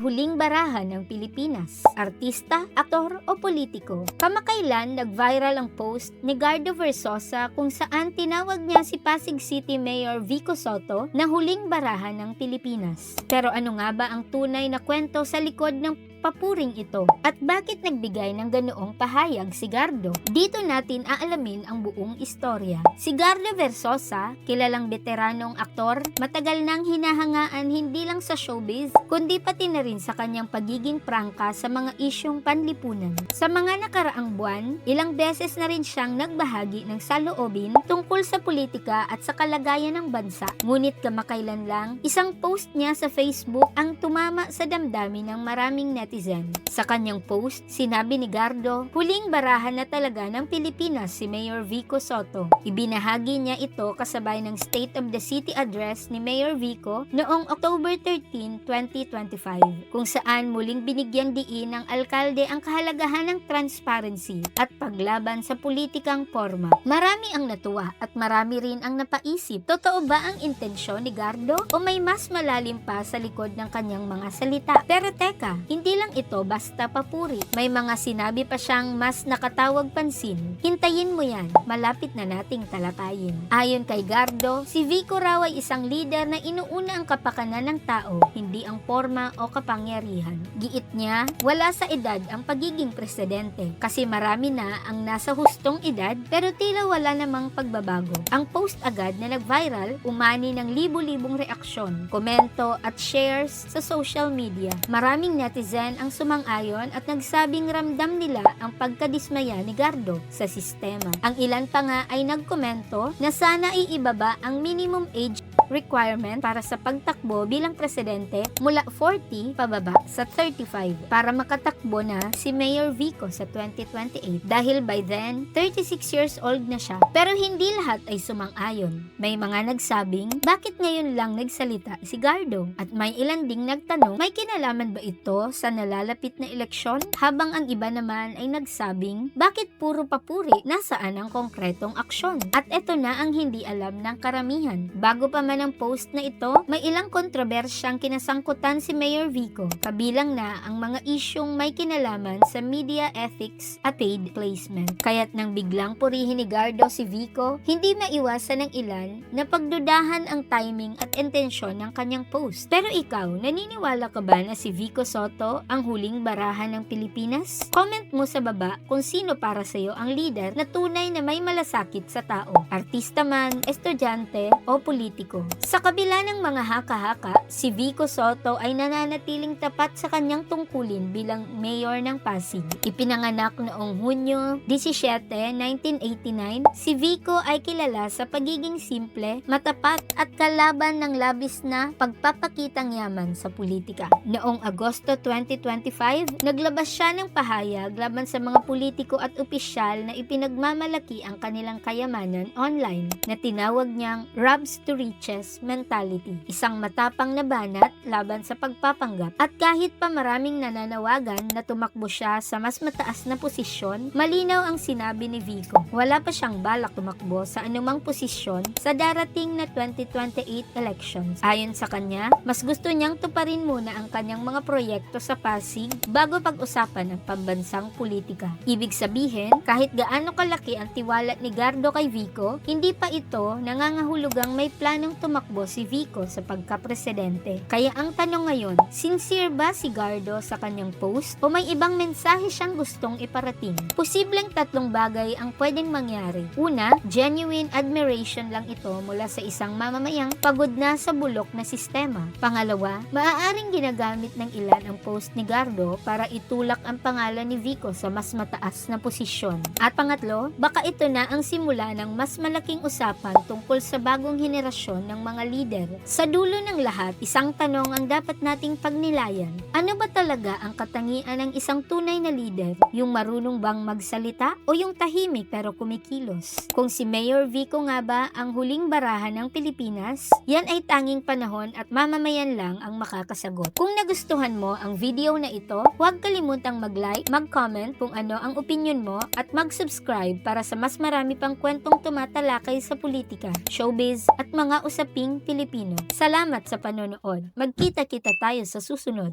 huling barahan ng Pilipinas? Artista, aktor o politiko? Kamakailan nag-viral ang post ni Gardo Versosa kung saan tinawag niya si Pasig City Mayor Vico Soto na huling barahan ng Pilipinas. Pero ano nga ba ang tunay na kwento sa likod ng papuring ito? At bakit nagbigay ng ganoong pahayag si Gardo? Dito natin aalamin ang buong istorya. Si Gardo Versosa, kilalang veteranong aktor, matagal nang hinahangaan hindi lang sa showbiz, kundi pati na rin sa kanyang pagiging prangka sa mga isyong panlipunan. Sa mga nakaraang buwan, ilang beses na rin siyang nagbahagi ng saloobin tungkol sa politika at sa kalagayan ng bansa. Ngunit kamakailan lang, isang post niya sa Facebook ang tumama sa damdamin ng maraming netizen. Sa kanyang post, sinabi ni Gardo, huling barahan na talaga ng Pilipinas si Mayor Vico Soto. Ibinahagi niya ito kasabay ng State of the City Address ni Mayor Vico noong October 13, 2025, kung saan muling binigyang diin ng alkalde ang kahalagahan ng transparency at paglaban sa politikang forma. Marami ang natuwa at marami rin ang napaisip, totoo ba ang intensyon ni Gardo o may mas malalim pa sa likod ng kanyang mga salita? Pero teka, hindi lang ito basta papuri. May mga sinabi pa siyang mas nakatawag pansin. Hintayin mo yan, malapit na nating talakayin. Ayon kay Gardo, si Vico raw ay isang leader na inuuna ang kapakanan ng tao, hindi ang forma o kapangyarihan. Giit niya, wala sa edad ang pagiging presidente kasi marami na ang nasa hustong edad pero tila wala namang pagbabago. Ang post agad na nag-viral, umani ng libu-libong reaksyon, komento at shares sa social media. Maraming netizen ang sumang-ayon at nagsabing ramdam nila ang pagkadismaya ni Gardo sa sistema. Ang ilan pa nga ay nagkomento na sana iibaba ang minimum age requirement para sa pagtakbo bilang presidente mula 40 pababa sa 35 para makatakbo na si Mayor Vico sa 2028 dahil by then 36 years old na siya. Pero hindi lahat ay sumang-ayon. May mga nagsabing bakit ngayon lang nagsalita si Gardo at may ilan ding nagtanong may kinalaman ba ito sa nalalapit na eleksyon habang ang iba naman ay nagsabing bakit puro papuri nasaan ang konkretong aksyon at ito na ang hindi alam ng karamihan. Bago pa man ang post na ito, may ilang kontrobersyang kinasangkutan si Mayor Vico, kabilang na ang mga isyong may kinalaman sa media ethics at paid placement. Kaya't nang biglang purihin ni Gardo si Vico, hindi maiwasan ng ilan na pagdudahan ang timing at intensyon ng kanyang post. Pero ikaw, naniniwala ka ba na si Vico Soto ang huling barahan ng Pilipinas? Comment mo sa baba kung sino para sa iyo ang leader na tunay na may malasakit sa tao, artista man, estudyante o politiko. Sa kabila ng mga haka-haka, si Vico Soto ay nananatiling tapat sa kanyang tungkulin bilang mayor ng Pasig. Ipinanganak noong Hunyo 17, 1989, si Vico ay kilala sa pagiging simple, matapat at kalaban ng labis na pagpapakitang yaman sa politika. Noong Agosto 2025, naglabas siya ng pahayag laban sa mga politiko at opisyal na ipinagmamalaki ang kanilang kayamanan online na tinawag niyang Robs to Riches mentality. Isang matapang na banat laban sa pagpapanggap at kahit pa maraming nananawagan na tumakbo siya sa mas mataas na posisyon, malinaw ang sinabi ni Vico. Wala pa siyang balak tumakbo sa anumang posisyon sa darating na 2028 elections. Ayon sa kanya, mas gusto niyang tuparin muna ang kanyang mga proyekto sa Pasig bago pag-usapan ang pambansang politika. Ibig sabihin, kahit gaano kalaki ang tiwala ni Gardo kay Vico, hindi pa ito nangangahulugang may planong tumakbo si Vico sa pagkapresidente. Kaya ang tanong ngayon, sincere ba si Gardo sa kanyang post o may ibang mensahe siyang gustong iparating? Posibleng tatlong bagay ang pwedeng mangyari. Una, genuine admiration lang ito mula sa isang mamamayang pagod na sa bulok na sistema. Pangalawa, maaaring ginagamit ng ilan ang post ni Gardo para itulak ang pangalan ni Vico sa mas mataas na posisyon. At pangatlo, baka ito na ang simula ng mas malaking usapan tungkol sa bagong henerasyon ng mga leader. Sa dulo ng lahat, isang tanong ang dapat nating pagnilayan. Ano ba talaga ang katangian ng isang tunay na leader? Yung marunong bang magsalita o yung tahimik pero kumikilos? Kung si Mayor Vico nga ba ang huling barahan ng Pilipinas, yan ay tanging panahon at mamamayan lang ang makakasagot. Kung nagustuhan mo ang video na ito, huwag kalimutang mag-like, mag-comment kung ano ang opinion mo at mag-subscribe para sa mas marami pang kwentong tumatalakay sa politika, showbiz at mga usaping Pilipino. Salamat sa panonood. Magkita-kita tayo sa susunod.